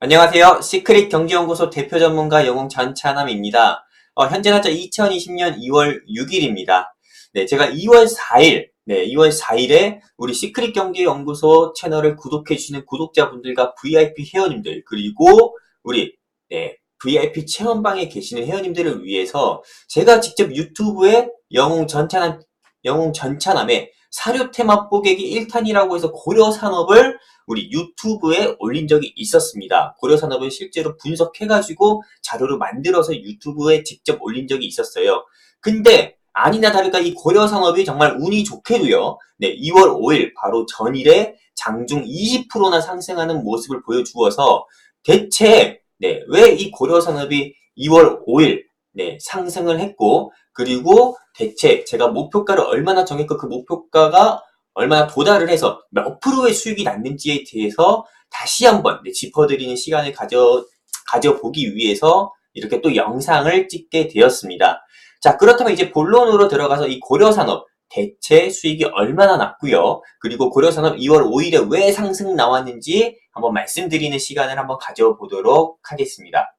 안녕하세요. 시크릿 경제연구소 대표 전문가 영웅 전찬함입니다. 어, 현재 날짜 2020년 2월 6일입니다. 네, 제가 2월 4일, 네, 2월 4일에 우리 시크릿 경제연구소 채널을 구독해주시는 구독자분들과 VIP 회원님들, 그리고 우리, 네, VIP 체험방에 계시는 회원님들을 위해서 제가 직접 유튜브에 영웅 전찬함, 영웅 전찬함의 사료 테마 뽀개기 1탄이라고 해서 고려 산업을 우리 유튜브에 올린 적이 있었습니다. 고려 산업을 실제로 분석해가지고 자료를 만들어서 유튜브에 직접 올린 적이 있었어요. 근데 아니나 다를까 이 고려 산업이 정말 운이 좋게도요. 네, 2월 5일 바로 전일에 장중 20%나 상승하는 모습을 보여주어서 대체 네, 왜 이 고려 산업이 2월 5일 네, 상승을 했고 그리고 대체 제가 목표가를 얼마나 정했고 그 목표가가 얼마나 도달을 해서 몇 프로의 수익이 났는지에 대해서 다시 한번 네, 짚어드리는 시간을 가져, 가져보기 위해서 이렇게 또 영상을 찍게 되었습니다. 자, 그렇다면 이제 본론으로 들어가서 이 고려산업 대체 수익이 얼마나 났고요. 그리고 고려산업 2월 5일에 왜 상승 나왔는지 한번 말씀드리는 시간을 한번 가져보도록 하겠습니다.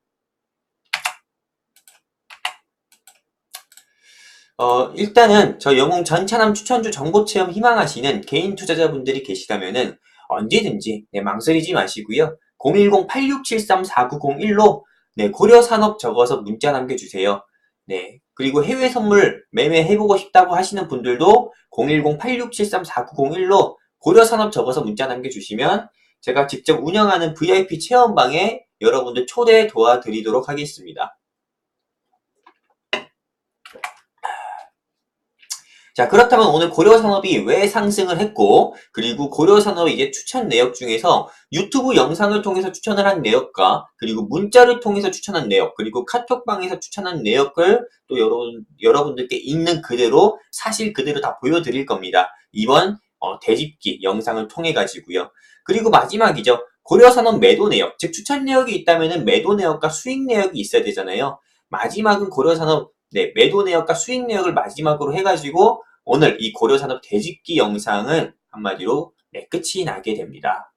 어, 일단은 저 영웅 전차남 추천주 정보 체험 희망하시는 개인 투자자분들이 계시다면은 언제든지 네, 망설이지 마시고요. 010-8673-4901로 네, 고려산업 적어서 문자 남겨주세요. 네, 그리고 해외 선물 매매해보고 싶다고 하시는 분들도 010-8673-4901로 고려산업 적어서 문자 남겨주시면 제가 직접 운영하는 VIP 체험방에 여러분들 초대 도와드리도록 하겠습니다. 자, 그렇다면 오늘 고려산업이 왜 상승을 했고, 그리고 고려산업의 이제 추천 내역 중에서 유튜브 영상을 통해서 추천을 한 내역과, 그리고 문자를 통해서 추천한 내역, 그리고 카톡방에서 추천한 내역을 또 여러분, 여러분들께 있는 그대로, 사실 그대로 다 보여드릴 겁니다. 이번 어, 대집기 영상을 통해 가지고요. 그리고 마지막이죠. 고려산업 매도 내역, 즉 추천 내역이 있다면 매도 내역과 수익 내역이 있어야 되잖아요. 마지막은 고려산업 네, 매도 내역과 수익 내역을 마지막으로 해가지고 오늘 이 고려산업 대집기 영상은 한마디로 네, 끝이 나게 됩니다.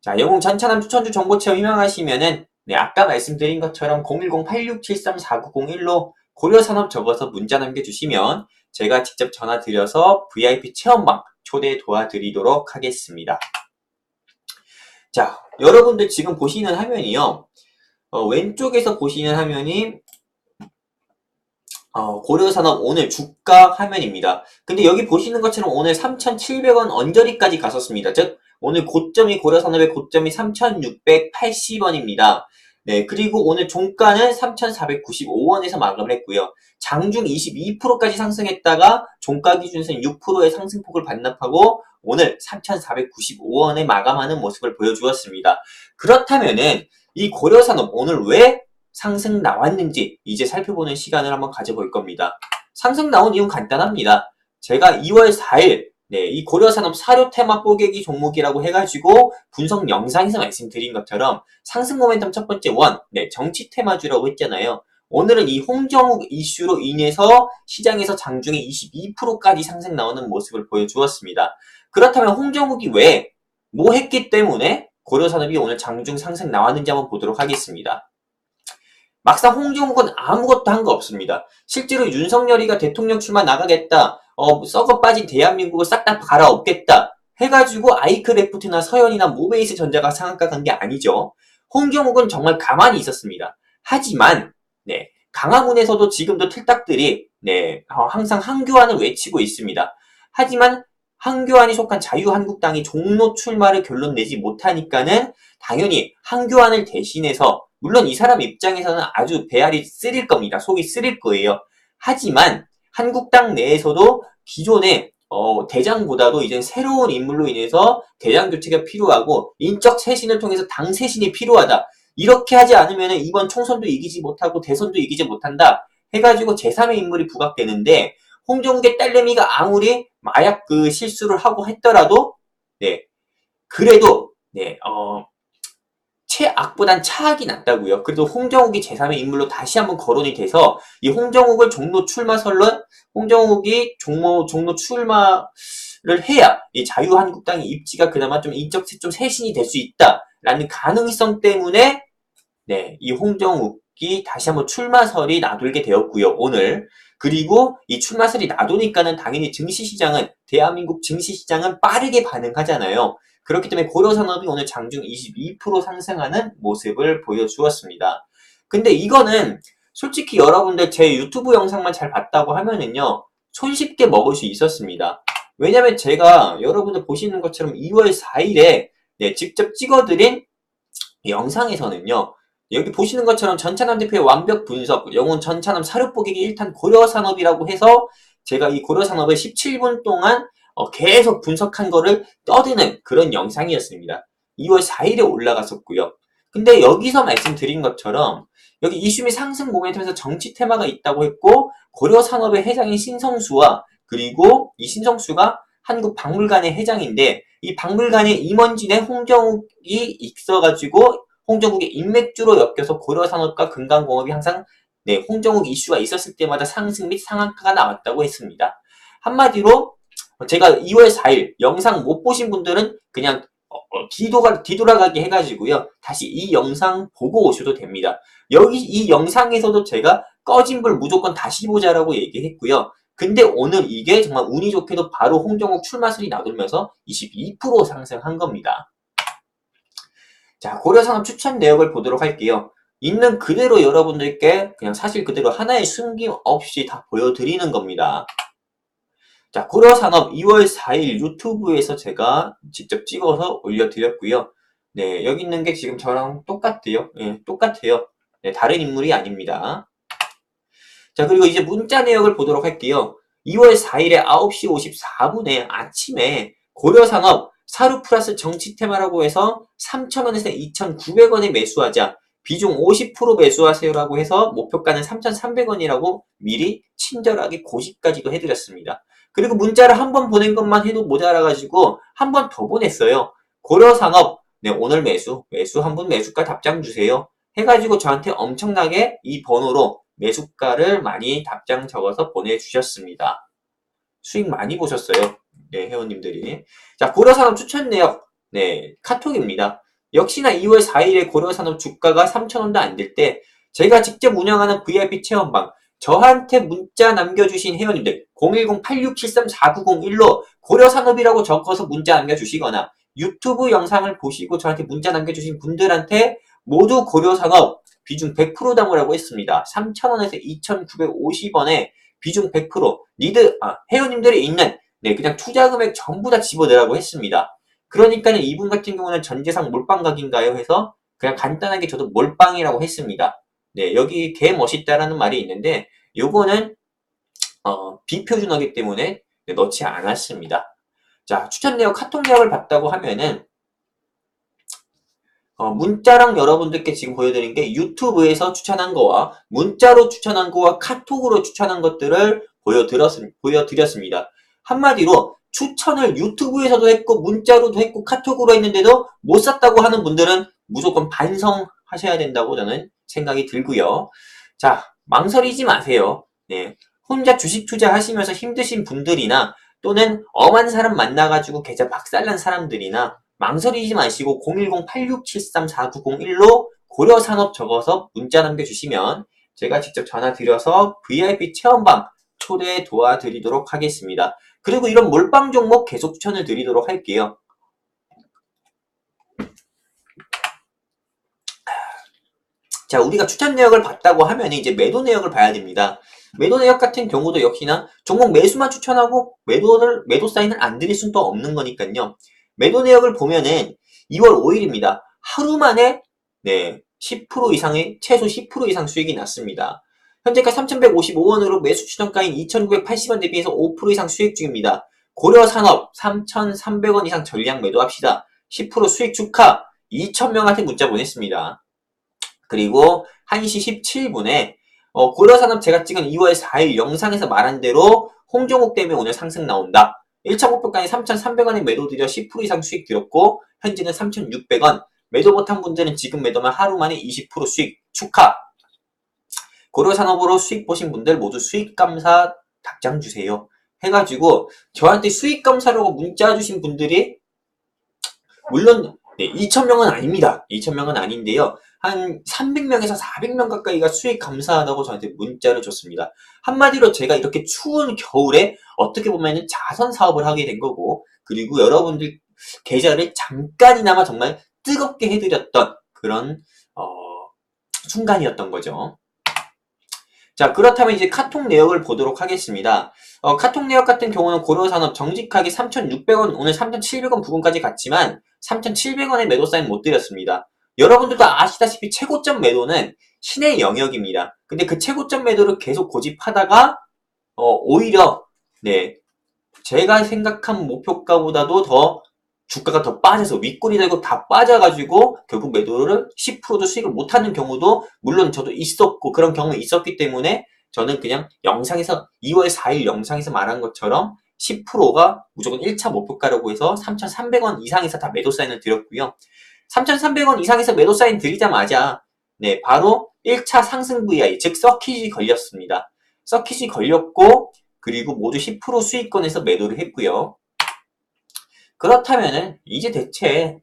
자, 영웅 전차남 추천주 정보체험 희망하시면은 네, 아까 말씀드린 것처럼 010-8673-4901로 고려산업 적어서 문자 남겨주시면 제가 직접 전화 드려서 VIP 체험방 초대 도와드리도록 하겠습니다. 자, 여러분들 지금 보시는 화면이요. 어, 왼쪽에서 보시는 화면이 어, 고려산업 오늘 주가 화면입니다. 근데 여기 보시는 것처럼 오늘 3,700원 언저리까지 갔었습니다. 즉 오늘 고점이 고려산업의 고점이 3,680원입니다. 네, 그리고 오늘 종가는 3,495원에서 마감을 했고요. 장중 22%까지 상승했다가 종가 기준선 6%의 상승폭을 반납하고 오늘 3,495원에 마감하는 모습을 보여주었습니다. 그렇다면은 이 고려산업 오늘 왜 상승 나왔는지 이제 살펴보는 시간을 한번 가져볼 겁니다. 상승 나온 이유는 간단합니다. 제가 2월 4일 네, 이 고려산업 사료 테마 뽀개기 종목이라고 해가지고 분석 영상에서 말씀드린 것처럼 상승 모멘텀 첫 번째 원, 네, 정치 테마주라고 했잖아요. 오늘은 이 홍정욱 이슈로 인해서 시장에서 장중에 22%까지 상승 나오는 모습을 보여주었습니다. 그렇다면 홍정욱이 왜, 뭐 했기 때문에 고려산업이 오늘 장중 상승 나왔는지 한번 보도록 하겠습니다. 막상 홍정욱은 아무것도 한 거 없습니다. 실제로 윤석열이가 대통령 출마 나가겠다, 어, 썩어 빠진 대한민국을 싹 다 갈아엎겠다 해가지고 아이크래프트나 서현이나 모베이스 전자가 상한가 간 게 아니죠. 홍정욱은 정말 가만히 있었습니다. 하지만 네, 강화문에서도 지금도 틀딱들이 네, 어, 항상 한교안을 외치고 있습니다. 하지만 한교안이 속한 자유한국당이 종로 출마를 결론 내지 못하니까는 당연히 한교안을 대신해서 물론 이 사람 입장에서는 아주 배알이 쓰릴 겁니다. 속이 쓰릴 거예요. 하지만 한국당 내에서도 기존의 어, 대장보다도 이제 새로운 인물로 인해서 대장 교체가 필요하고 인적 쇄신을 통해서 당 쇄신이 필요하다. 이렇게 하지 않으면 이번 총선도 이기지 못하고 대선도 이기지 못한다. 해가지고 제3의 인물이 부각되는데 홍정욱의 딸내미가 아무리 마약 그 실수를 하고 했더라도 네 그래도 네 어, 최악보단 차악이 낫다고요. 그래도 홍정욱이 제3의 인물로 다시 한번 거론이 돼서 이 홍정욱을 종로 출마 선언, 홍정욱이 종로 종로 출마를 해야 이 자유한국당의 입지가 그나마 좀 인적 좀 쇄신이 될 수 있다. 라는 가능성 때문에 네, 이 홍정욱이 다시 한번 출마설이 나돌게 되었고요. 오늘 그리고 이 출마설이 나도니까는 당연히 증시시장은 대한민국 증시시장은 빠르게 반응하잖아요. 그렇기 때문에 고려산업이 오늘 장중 22% 상승하는 모습을 보여주었습니다. 근데 이거는 솔직히 여러분들 제 유튜브 영상만 잘 봤다고 하면은요 손쉽게 먹을 수 있었습니다. 왜냐면 제가 여러분들 보시는 것처럼 2월 4일에 네, 직접 찍어드린 영상에서는요 여기 보시는 것처럼 전차남 대표의 완벽 분석, 영혼 전차남 사료뽀개기 1탄 고려산업이라고 해서 제가 이 고려산업을 17분 동안 어, 계속 분석한 거를 떠드는 그런 영상이었습니다. 2월 4일에 올라갔었고요. 근데 여기서 말씀드린 것처럼 여기 이슈 및 상승 모멘텀에서 정치 테마가 있다고 했고 고려 산업의 회장인 신성수와 그리고 이 신성수가 한국 박물관의 회장인데 이 박물관의 임원진의 홍정욱이 있어가지고 홍정욱의 인맥주로 엮여서 고려산업과 금강공업이 항상 네, 홍정욱 이슈가 있었을 때마다 상승 및 상한가가 나왔다고 했습니다. 한마디로 제가 2월 4일 영상 못 보신 분들은 그냥 어, 어, 뒤돌아, 뒤돌아가게 해가지고요. 다시 이 영상 보고 오셔도 됩니다. 여기 이 영상에서도 제가 꺼진 불 무조건 다시 보자라고 얘기했고요. 근데 오늘 이게 정말 운이 좋게도 바로 홍정욱 출마설이 나돌면서 22% 상승한 겁니다. 자, 고려산업 추천 내역을 보도록 할게요. 있는 그대로 여러분들께 그냥 사실 그대로 하나의 숨김 없이 다 보여드리는 겁니다. 자, 고려산업 2월 4일 유튜브에서 제가 직접 찍어서 올려드렸고요. 네, 여기 있는 게 지금 저랑 똑같아요. 네, 똑같아요. 네, 다른 인물이 아닙니다. 자, 그리고 이제 문자 내역을 보도록 할게요. 2월 4일에 9시 54분에 아침에 고려산업 사루 플러스 정치 테마라고 해서 3,000원에서 2,900원에 매수하자. 비중 50% 매수하세요라고 해서 목표가는 3,300원이라고 미리 친절하게 고시까지도 해드렸습니다. 그리고 문자를 한 번 보낸 것만 해도 모자라가지고 한 번 더 보냈어요. 고려산업, 네, 오늘 매수, 매수 한 분 매수가 답장 주세요. 해가지고 저한테 엄청나게 이 번호로 매수가를 많이 답장 적어서 보내주셨습니다. 수익 많이 보셨어요. 네, 회원님들이. 자, 고려산업 추천 내역. 네, 카톡입니다. 역시나 2월 4일에 고려산업 주가가 3,000원도 안 될 때 제가 직접 운영하는 VIP 체험방 저한테 문자 남겨주신 회원님들 010-8673-4901로 고려산업이라고 적어서 문자 남겨주시거나 유튜브 영상을 보시고 저한테 문자 남겨주신 분들한테 모두 고려산업 비중 100% 담으라고 했습니다. 3,000원에서 2,950원에 비중 100% 니드 아, 회원님들이 있는 네 그냥 투자 금액 전부 다 집어내라고 했습니다. 그러니까 이분 같은 경우는 전재상 몰빵각인가요? 해서 그냥 간단하게 저도 몰빵이라고 했습니다. 네, 여기 개 멋있다라는 말이 있는데 요거는 어, 비표준어기 때문에 네, 넣지 않았습니다. 자, 추천 내역, 카톡 내역을 봤다고 하면은 어, 문자랑 여러분들께 지금 보여드린 게 유튜브에서 추천한 거와 문자로 추천한 거와 카톡으로 추천한 것들을 보여드렸, 보여드렸습니다. 한마디로 추천을 유튜브에서도 했고 문자로도 했고 카톡으로 했는데도 못 샀다고 하는 분들은 무조건 반성하셔야 된다고 저는 생각이 들고요. 자, 망설이지 마세요. 네. 혼자 주식 투자하시면서 힘드신 분들이나 또는 엄한 사람 만나가지고 계좌 박살난 사람들이나 망설이지 마시고 010-8673-4901로 고려산업 적어서 문자 남겨주시면 제가 직접 전화 드려서 VIP 체험방 초대 도와드리도록 하겠습니다. 그리고 이런 몰빵 종목 계속 추천을 드리도록 할게요. 자, 우리가 추천 내역을 봤다고 하면 이제 매도 내역을 봐야 됩니다. 매도 내역 같은 경우도 역시나 종목 매수만 추천하고 매도를 매도 사인을 안 드릴 수는 또 없는 거니까요. 매도 내역을 보면은 2월 5일입니다. 하루 만에 네, 10% 이상의 최소 10% 이상 수익이 났습니다. 현재가 3,155원으로 매수 추천가인 2,980원 대비해서 5% 이상 수익 중입니다. 고려산업 3,300원 이상 전량 매도합시다. 10% 수익 축하 2,000명한테 문자 보냈습니다. 그리고 1시 17분에 어, 고려산업 제가 찍은 2월 4일 영상에서 말한 대로 홍종욱 때문에 오늘 상승 나온다. 1차 목표가인 3,300원에 매도 드려 10% 이상 수익 들었고 현재는 3,600원. 매도 못한 분들은 지금 매도만 하루 만에 20% 수익 축하. 고려산업으로 수익 보신 분들 모두 수익 감사 답장 주세요. 해가지고 저한테 수익 감사라고 문자 주신 분들이 물론 네, 2,000명은 아닙니다. 2,000명은 아닌데요. 한 300명에서 400명 가까이가 수익 감사하다고 저한테 문자를 줬습니다. 한마디로 제가 이렇게 추운 겨울에 어떻게 보면 자선 사업을 하게 된 거고, 그리고 여러분들 계좌를 잠깐이나마 정말 뜨겁게 해드렸던 그런, 어, 순간이었던 거죠. 자, 그렇다면 이제 카톡 내역을 보도록 하겠습니다. 어, 카톡 내역 같은 경우는 고려산업 정직하게 3,600원, 오늘 3,700원 부근까지 갔지만 3,700원의 매도 사인 못 드렸습니다. 여러분들도 아시다시피 최고점 매도는 신의 영역입니다. 근데 그 최고점 매도를 계속 고집하다가 어, 오히려 네 제가 생각한 목표가보다도 더 주가가 더 빠져서 윗골이 되고 다 빠져가지고 결국 매도를 10%도 수익을 못하는 경우도 물론 저도 있었고 그런 경우 있었기 때문에 저는 그냥 영상에서 2월 4일 영상에서 말한 것처럼 10%가 무조건 1차 목표가라고 해서 3,300원 이상에서 다 매도 사인을 드렸고요. 3,300원 이상에서 매도 사인 드리자마자 네 바로 1차 상승 VI 즉 서킷이 걸렸습니다. 서킷이 걸렸고 그리고 모두 10% 수익권에서 매도를 했고요. 그렇다면은 이제 대체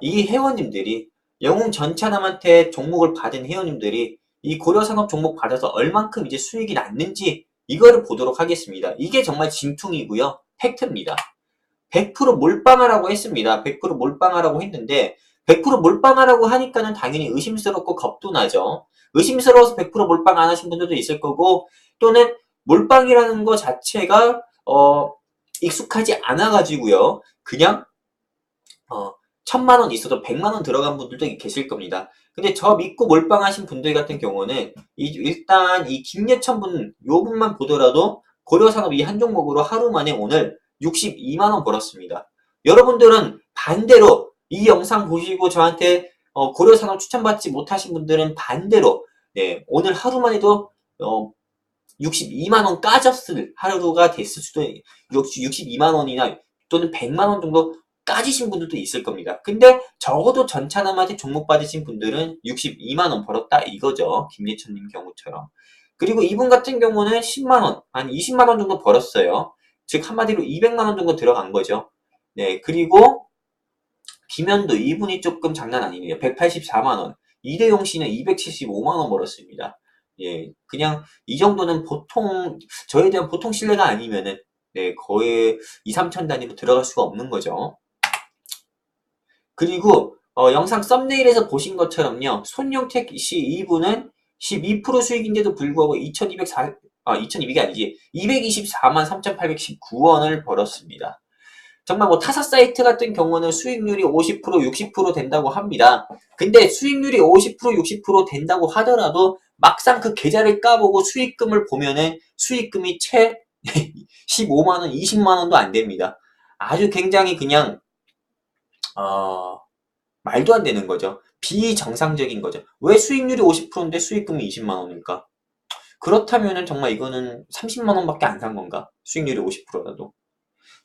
이 회원님들이 영웅 전차남한테 종목을 받은 회원님들이 이 고려산업 종목 받아서 얼만큼 이제 수익이 났는지 이거를 보도록 하겠습니다. 이게 정말 진퉁이고요. 팩트입니다. 100% 몰빵하라고 했습니다. 100% 몰빵하라고 했는데 100% 몰빵하라고 하니까는 당연히 의심스럽고 겁도 나죠. 의심스러워서 100% 몰빵 안 하신 분들도 있을 거고 또는 몰빵이라는 거 자체가 어 익숙하지 않아 가지고요. 그냥 어 천만 원 있어도 백만 원 들어간 분들도 계실 겁니다. 근데 저 믿고 몰빵하신 분들 같은 경우는 이, 일단 이 김예천 분, 요 분만 보더라도 고려산업 이 한 종목으로 하루 만에 오늘 62만 원 벌었습니다. 여러분들은 반대로 이 영상 보시고 저한테 어, 고려산업 추천받지 못하신 분들은 반대로 네, 오늘 하루만 해도 어, 62만 원 까졌을 하루가 됐을 수도 62만 원이나 또는 100만 원 정도 까지신 분들도 있을 겁니다. 근데 적어도 전차남한테 종목 받으신 분들은 62만 원 벌었다 이거죠. 김예천님 경우처럼. 그리고 이분 같은 경우는 10만 원, 한 20만 원 정도 벌었어요. 즉 한마디로 200만 원 정도 들어간 거죠. 네, 그리고 김현도 이분이 조금 장난 아니네요. 184만 원. 이대용 씨는 275만 원 벌었습니다. 예, 그냥 이 정도는 보통 저에 대한 보통 신뢰가 아니면은 네, 거의 2, 3천 단위로 들어갈 수가 없는 거죠. 그리고 어, 영상 썸네일에서 보신 것처럼요. 손용택 씨 이분은 12% 수익인데도 불구하고 2204, 아, 2200이 아니지. 224만 3819원을 벌었습니다. 정말 뭐 타사 사이트 같은 경우는 수익률이 50% 60% 된다고 합니다. 근데 수익률이 50% 60% 된다고 하더라도 막상 그 계좌를 까보고 수익금을 보면은 수익금이 채 15만원, 20만원도 안 됩니다. 아주 굉장히 그냥 어, 말도 안 되는 거죠. 비정상적인 거죠. 왜 수익률이 50%인데 수익금이 20만 원일까? 그렇다면은 정말 이거는 30만 원밖에 안 산 건가? 수익률이 50%라도.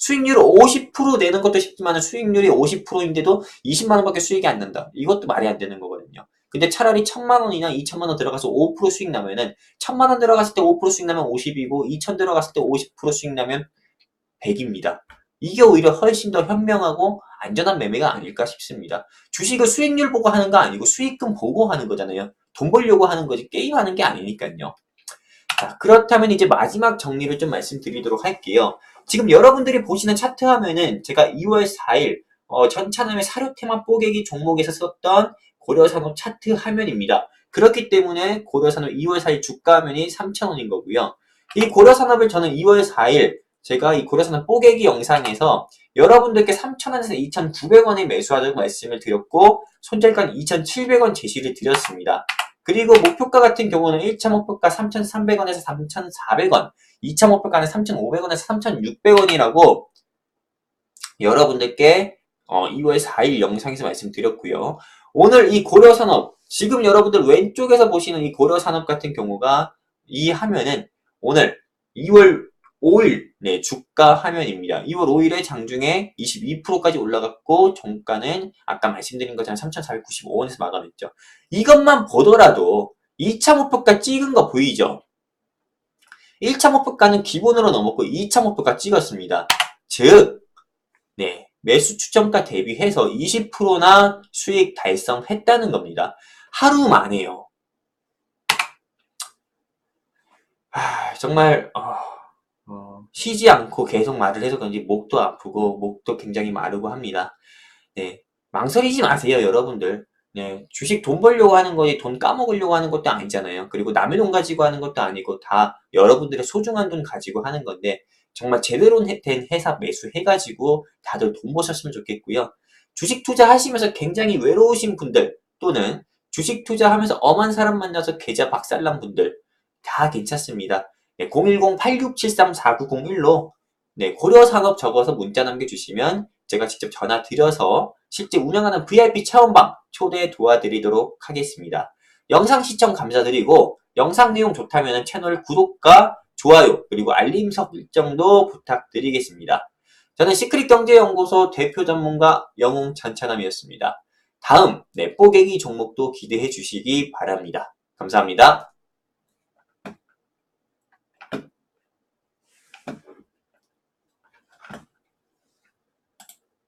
수익률을 50% 내는 것도 쉽지만 수익률이 50%인데도 20만 원밖에 수익이 안 난다. 이것도 말이 안 되는 거거든요. 근데 차라리 1000만 원이나 2000만 원 들어가서 5% 수익 나면은 1000만 원 들어갔을 때 5% 수익 나면 50이고 2000 들어갔을 때 50% 수익 나면 100입니다. 이게 오히려 훨씬 더 현명하고 안전한 매매가 아닐까 싶습니다. 주식을 수익률 보고 하는 거 아니고 수익금 보고 하는 거잖아요. 돈 벌려고 하는 거지 게임하는 게 아니니까요. 자, 그렇다면 이제 마지막 정리를 좀 말씀드리도록 할게요. 지금 여러분들이 보시는 차트 화면은 제가 2월 4일 어, 전차남의 사료테마 뽀개기 종목에서 썼던 고려산업 차트 화면입니다. 그렇기 때문에 고려산업 2월 4일 주가 화면이 3,000원인 거고요. 이 고려산업을 저는 2월 4일 제가 이 고려산업 뽀개기 영상에서 여러분들께 3,000원에서 2,900원에 매수하자고 말씀을 드렸고 손절가는 2,700원 제시를 드렸습니다. 그리고 목표가 같은 경우는 1차 목표가 3,300원에서 3,400원, 2차 목표가는 3,500원에서 3,600원이라고 여러분들께 어, 2월 4일 영상에서 말씀드렸고요. 오늘 이 고려산업, 지금 여러분들 왼쪽에서 보시는 이 고려산업 같은 경우가 이 화면은 오늘 2월 5일 네, 주가 화면입니다. 2월 5일에 장중에 22%까지 올라갔고 종가는 아까 말씀드린 것처럼 3,495원에서 마감했죠. 이것만 보더라도 2차 목표가 찍은 거 보이죠? 1차 목표가는 기본으로 넘었고 2차 목표가 찍었습니다. 즉, 네, 매수 추정가 대비해서 20%나 수익 달성했다는 겁니다. 하루 만에요. 아, 정말 어, 어, 쉬지 않고 계속 말을 해서 그런지 목도 아프고 목도 굉장히 마르고 합니다. 네, 망설이지 마세요, 여러분들. 네, 주식 돈 벌려고 하는 거지 돈 까먹으려고 하는 것도 아니잖아요. 그리고 남의 돈 가지고 하는 것도 아니고 다 여러분들의 소중한 돈 가지고 하는 건데 정말 제대로 해- 된 회사 매수해가지고 다들 돈 버셨으면 좋겠고요. 주식 투자하시면서 굉장히 외로우신 분들 또는 주식 투자하면서 엄한 사람 만나서 계좌 박살난 분들 다 괜찮습니다. 네, 010-8673-4901로 네, 고려산업 적어서 문자 남겨주시면 제가 직접 전화 드려서 실제 운영하는 VIP 체험방 초대 도와드리도록 하겠습니다. 영상 시청 감사드리고 영상 내용 좋다면 채널 구독과 좋아요 그리고 알림 설정도 부탁드리겠습니다. 저는 시크릿 경제연구소 대표 전문가 영웅 전찬남이었습니다. 다음 넷보객이 종목도 기대해 주시기 바랍니다. 감사합니다.